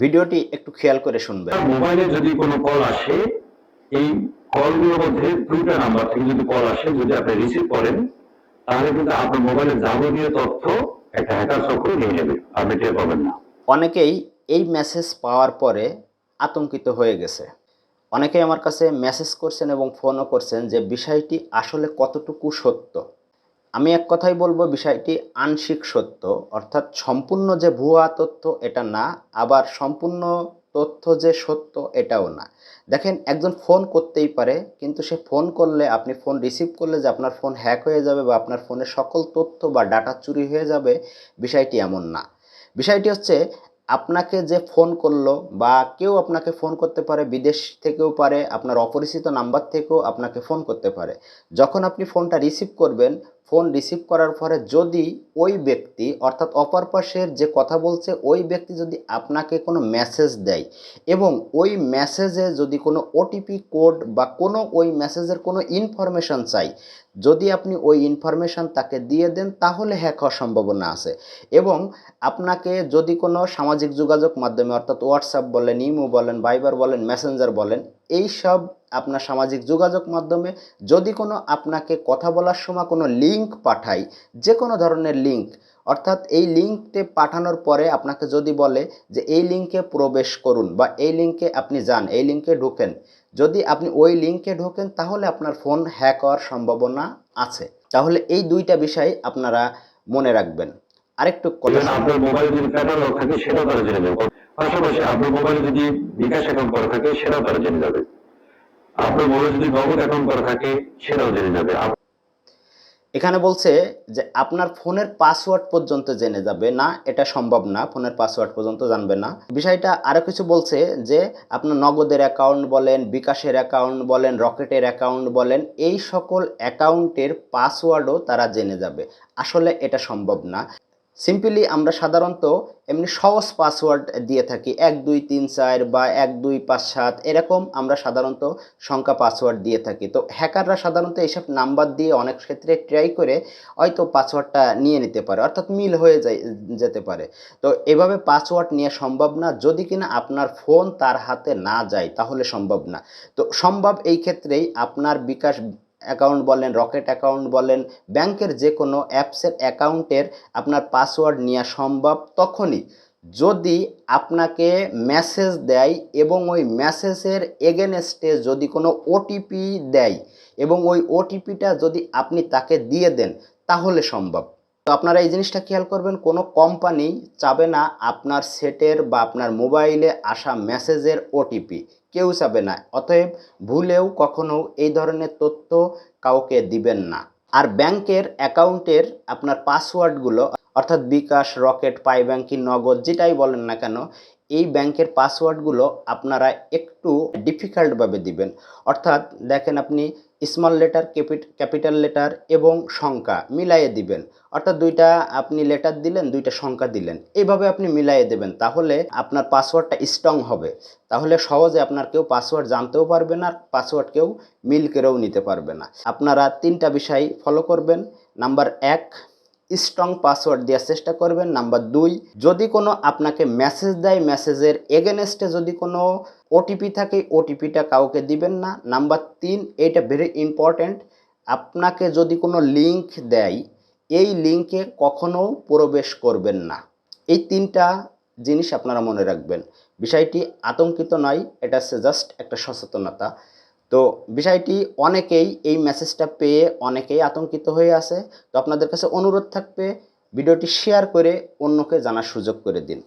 ভিডিওটি একটু খেয়াল করে শুনবেন। মোবাইলে যদি কোনো কল আসে এই কলগুলোর মধ্যে দুইটা নাম্বার থেকে যদি কল আসে যদি আপনি রিসিভ করেন তাহলে কিন্তু আপনার মোবাইলের যাবতীয় তথ্য একটা হ্যাকার চক্র নিয়ে নেবে। আপনি টের পাবেন না। অনেকেই এই মেসেজ পাওয়ার পরে আতঙ্কিত হয়ে গেছে। অনেকেই আমার কাছে মেসেজ করছেন এবং ফোনও করছেন যে বিষয়টি আসলে কতটুকু সত্য। আমি এক কথাই বলব, বিষয়টি আংশিক সত্য। অর্থাৎ সম্পূর্ণ যে ভুয়া তথ্য এটা না, আবার সম্পূর্ণ তথ্য যে সত্য এটাও না। দেখেন, একজন ফোন করতেই পারে, কিন্তু সে ফোন করলে, আপনি ফোন রিসিভ করলে যে আপনার ফোন হ্যাক হয়ে যাবে বা আপনার ফোনের সকল তথ্য বা ডাটা চুরি হয়ে যাবে, বিষয়টি এমন না। বিষয়টি হচ্ছে, আপনাকে যে ফোন করল বা কেউ আপনাকে ফোন করতে পারে, বিদেশ থেকেও পারে, আপনার অপরিচিত নাম্বার থেকেও আপনাকে ফোন করতে পারে। যখন আপনি ফোনটা রিসিভ করবেন ফোন রিসিভ করার পরে যদি ওই ব্যক্তি, অর্থাৎ অপর পাশের যে কথা বলছে, ওই ব্যক্তি যদি আপনাকে কোনো মেসেজ দেয় এবং ওই মেসেজে যদি কোনো ওটিপি কোড বা কোনো ওই মেসেজের কোনো ইনফরমেশন চাই, যদি আপনি ওই ইনফরমেশন তাকে দিয়ে দেন, তাহলে হ্যাক হওয়ার সম্ভাবনা আছে। এবং আপনাকে যদি কোনো সামাজিক যোগাযোগ মাধ্যমে, অর্থাৎ হোয়াটসঅ্যাপ বলেন ইমো বলেন ভাইবার বলেন মেসেঞ্জার বলেন এই সব আপনার সামাজিক যোগাযোগ মাধ্যমে যদি কোনো আপনাকে কথা বলার সময় কোনো লিংক পাঠায় যে কোনো ধরনের লিংক অর্থাৎ এই লিঙ্কটে পাঠানোর পরে আপনাকে যদি বলে যে এই লিঙ্কে প্রবেশ করুন বা এই লিঙ্কে আপনি যান এই লিঙ্কে ঢোকেন যদি আপনি ওই লিঙ্কে ঢোকেন তাহলে আপনার ফোন হ্যাক হওয়ার সম্ভাবনা আছে। তাহলে এই দুইটা বিষয় আপনারা মনে রাখবেন। আরেকটু কথা আপনার মোবাইলে যদি থাকে সেটাও তারা জেনে যাবে পাশাপাশি আপনার মোবাইলে যদি বিকাশ অ্যাকাউন্ট করা থাকে সেটাও তারা জেনে যাবে। আপনার মোবাইলে যদি অ্যাকাউন্ট করা থাকে সেটাও জেনে যাবে। এখানে বলছে যে, আপনার ফোনের পাসওয়ার্ড পর্যন্ত জেনে যাবে। না, এটা সম্ভব না, ফোনের পাসওয়ার্ড পর্যন্ত জানবে না। বিষয়টা আরও কিছু বলছে যে, আপনার নগদের অ্যাকাউন্ট বলেন, বিকাশের অ্যাকাউন্ট বলেন, রকেটের অ্যাকাউন্ট বলেন, এই সকল অ্যাকাউন্টের পাসওয়ার্ডও তারা জেনে যাবে। আসলে এটা সম্ভব না। সিম্পলি আমরা সাধারণত এমনি সহজ পাসওয়ার্ড দিয়ে থাকি। এক, দুই, তিন, চার বা এক, দুই, পাঁচ, সাত এরকম আমরা সাধারণত সংখ্যা পাসওয়ার্ড দিয়ে থাকি। তো হ্যাকাররা সাধারণত এইসব নাম্বার দিয়ে অনেক ক্ষেত্রে ট্রাই করে হয়তো পাসওয়ার্ডটা নিয়ে নিতে পারে, অর্থাৎ মিল হয়ে যায়, যেতে পারে। তো এভাবে পাসওয়ার্ড নিয়ে সম্ভব না। যদি কিনা আপনার ফোন তার হাতে না যায়, তাহলে সম্ভব না। তো সম্ভব এই ক্ষেত্রেই আপনার বিকাশ অ্যাকাউন্ট বলেন, রকেট অ্যাকাউন্ট বলেন, ব্যাংকের যে কোনো অ্যাপসের অ্যাকাউন্টের আপনার পাসওয়ার্ড নেওয়া সম্ভব তখনই। যদি আপনাকে মেসেজ দেয় এবং ওই মেসেজের এগেনস্টে যদি কোনো ওটিপি দেয় এবং ওই ওটিপিটা যদি আপনি তাকে দিয়ে দেন, তাহলে সম্ভব। তো আপনারা এই জিনিসটা খেয়াল করবেন, কোনো কোম্পানি চাবে না আপনার সেটের বা আপনার মোবাইলে আসা মেসেজের ওটিপি কেউ চাবে না, অতএব ভুলেও কখনো এই ধরনের তথ্য কাউকে দিবেন না। আর ব্যাংকের অ্যাকাউন্টের আপনার পাসওয়ার্ডগুলো অর্থাৎ বিকাশ, রকেট পাই ব্যাংকিং নগদ, যেটাই বলেন না কেন এই ব্যাংকের পাসওয়ার্ডগুলো আপনারা একটু ডিফিকাল্টভাবে দিবেন। অর্থাৎ দেখেন আপনি স্মল লেটার ক্যাপিটাল লেটার এবং সংখ্যা মিলাইয়ে দিবেন। অর্থাৎ দুইটা আপনি লেটার দিলেন, দুইটা সংখ্যা দিলেন। এইভাবে আপনি মিলাইয়ে দেবেন, তাহলে আপনার পাসওয়ার্ডটা স্ট্রং হবে। তাহলে সহজে আপনার কেউ পাসওয়ার্ড জানতেও পারবে না আর পাসওয়ার্ড কেউ মিল করেও নিতে পারবে না। আপনারা তিনটা বিষয় ফলো করবেন। নাম্বার এক স্ট্রং পাসওয়ার্ড দেওয়ার চেষ্টা করবেন। নাম্বার দুই, যদি কোনো আপনাকে মেসেজ দেয় মেসেজের এগেনস্টে যদি কোনো ওটিপি থাকে ওটিপিটা কাউকে দিবেন না। নাম্বার তিন, এটা ভেরি ইম্পর্ট্যান্ট আপনাকে যদি কোনো লিংক দেয়, এই লিঙ্কে কখনো প্রবেশ করবেন না। এই তিনটা জিনিস আপনারা মনে রাখবেন। বিষয়টি আতঙ্কিত নয়, এটা হচ্ছে জাস্ট একটা সচেতনতা। তো বিষয়টি অনেকেই এই মেসেজটা পেয়ে অনেকেই আতঙ্কিত হয়ে আছে। তো আপনাদের কাছে অনুরোধ থাকবে, ভিডিওটি শেয়ার করে অন্যকে জানার সুযোগ করে দিন।